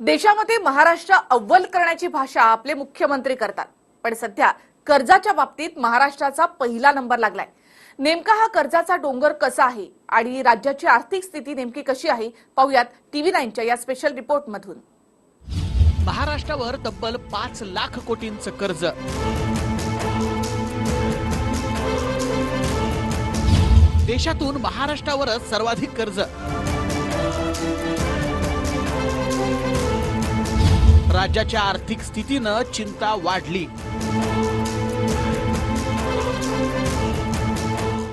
देशामध्ये महाराष्ट्र अव्वल करण्याची भाषा आपले मुख्यमंत्री करतात. पण सध्या कर्जाच्या बाबतीत महाराष्ट्राचा पहिला नंबर लागलाय. नेमका हा कर्जाचा डोंगर कसा आहे? आणि राज्याची आर्थिक स्थिती नेमकी कशी आहे? पाहुयात टीव्ही नाईनच्या या स्पेशल रिपोर्टमधून महाराष्ट्रावर तब्बल पाच लाख कोटींचं कर्ज. देशातून महाराष्ट्रावरच सर्वाधिक कर्ज. राज्याच्या आर्थिक स्थितीनं चिंता वाढली.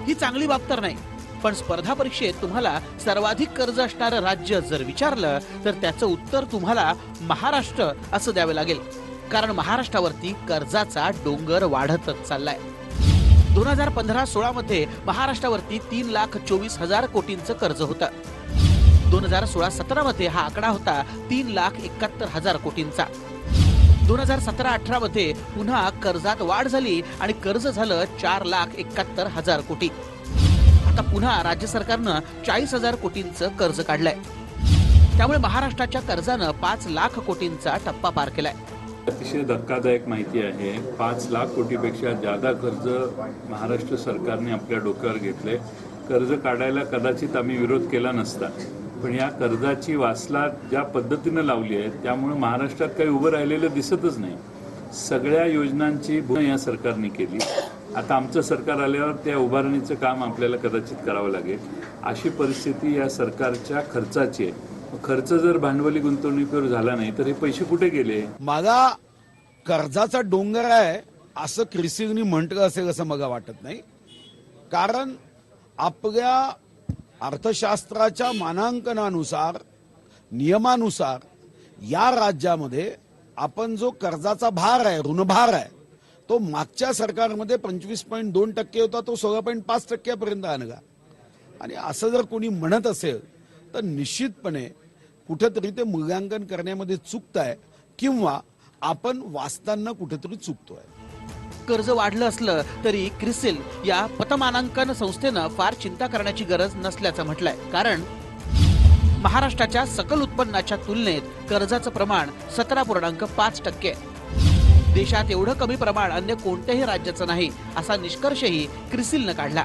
ही चांगली बाब तर नाही पण स्पर्धा परीक्षेत तुम्हाला सर्वाधिक कर्ज असणारं राज्य जर विचारलं तर त्याचं उत्तर तुम्हाला महाराष्ट्र असं द्यावं लागेल. कारण महाराष्ट्रावरती कर्जाचा डोंगर वाढतच चाललाय. दोन हजार पंधरा सोळा मध्ये महाराष्ट्रावरती तीन लाख चोवीस हजार कोटींचं कर्ज होतं. दोन हजार सोळा सतरा मध्ये हा आकडा होता तीन लाख एकाहत्तर हजार कोटींचा. दोन हजार सतरा अठरा मध्ये पुन्हा कर्जात वाढ झाली आणि कर्ज झालं चार लाख एकाहत्तर हजार कोटी. आता पुन्हा राज्य सरकारनं चाळीस हजार कोटींचं कर्ज काढलंय. त्यामुळे महाराष्ट्राच्या कर्जानं पाच लाख कोटींचा टप्पा पार केलाय. अतिशय धक्कादायक माहिती आहे. पाच लाख कोटीपेक्षा जादा कर्ज महाराष्ट्र सरकारने आपल्या डोक्यावर घेतले कर्ज काढायला कदाचित आम्ही विरोध केला नसता. पण या कर्जाची वासला ज्या पद्धतीनं लावली आहे त्यामुळे महाराष्ट्रात काही उभं राहिलेलं दिसतच नाही. सगळ्या योजनांची भूमी या सरकारने केली. आता आमचं सरकार आल्यावर त्या उभारणीचं काम आपल्याला कदाचित करावं लागेल. अशी परिस्थिती या सरकारच्या खर्चाची आहे. खर्च जर भांडवली गुंतवणुकीवर झाला नाही तर हे पैसे कुठे गेले? माझा कर्जाचा डोंगर आहे असं क्रिसिंगनी म्हटलं असेल असं मला वाटत नाही. कारण आपल्या अर्थशास्त्राच्या मानांकनानुसार नियमानुसार या राज्यामध्ये आपण जो कर्जाचा भार आहे ऋणभार आहे तो मागच्या सरकारमध्ये पंचवीस पॉईंट दोन टक्के होता तो सोळा पॉईंट पाच टक्क्यापर्यंत आणला आणि असं जर कोणी म्हणत असेल तर निश्चितपणे कुठेतरी ते मूल्यांकन करण्यामध्ये चुकताय किंवा आपण वाचताना कुठेतरी चुकतोय. कर्ज वाढलं असलं तरी क्रिसिल या पतमानांकन संस्थेनं फार चिंता करण्याची गरज नसल्याचं म्हटलंय. कारण महाराष्ट्राच्या सकल उत्पन्नाच्या तुलनेत कर्जाचं प्रमाण सतरा पूर्णांक पाच टक्के आहे. देशात एवढं कमी प्रमाण अन्य कोणत्याही राज्याचं नाही असा निष्कर्षही क्रिसिलनं काढला.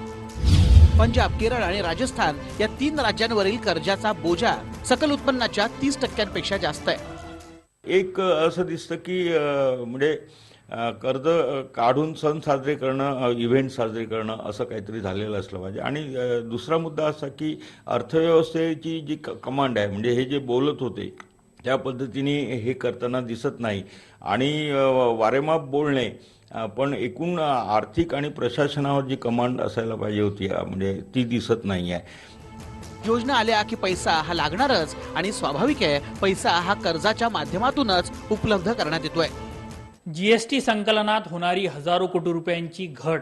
पंजाब केरळ आणि राजस्थान या तीन राज्यांवरील कर्जाचा बोजा सकल उत्पन्नाच्या तीस टक्क्यांपेक्षा जास्त आहे. एक असं दिसतं की म्हणजे कर्ज काढून सण साजरे करणं इव्हेंट साजरे करणं असं काहीतरी झालेलं असलं पाहिजे. आणि दुसरा मुद्दा असा की अर्थव्यवस्थेची जी क- कमांड आहे म्हणजे हे जे बोलत होते त्या पद्धतीने हे करताना दिसत नाही. आणि वारेमाप बोलणे पण एकूण आर्थिक आणि प्रशासनावर जी कमांड असायला पाहिजे होती म्हणजे ती दिसत नाही आहे. योजना आल्या की पैसा हा लागणारच आणि स्वाभाविक आहे पैसा हा कर्जाच्या माध्यमातूनच उपलब्ध करण्यात येतोय. जीएसटी संकलनात होणारी हजारो कोटी रुपयांची घट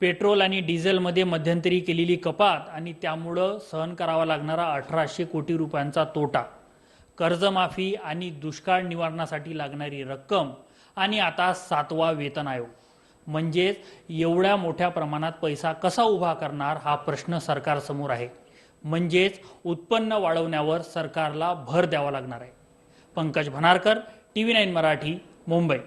पेट्रोल आणि डिझेलमध्ये मध्यंतरी केलेली कपात आणि त्यामुळं सहन करावा लागणारा अठराशे कोटी रुपयांचा तोटा कर्जमाफी आणि दुष्काळ निवारणासाठी लागणारी रक्कम आणि आता सातवा वेतन आयोग. म्हणजेच एवढ्या मोठ्या प्रमाणात पैसा कसा उभा करणार हा प्रश्न सरकारसमोर आहे. म्हणजेच उत्पन्न वाढवण्यावर सरकारला भर द्यावा लागणार आहे. Pankaj Bhanarkar T V nine Marathi Mumbai.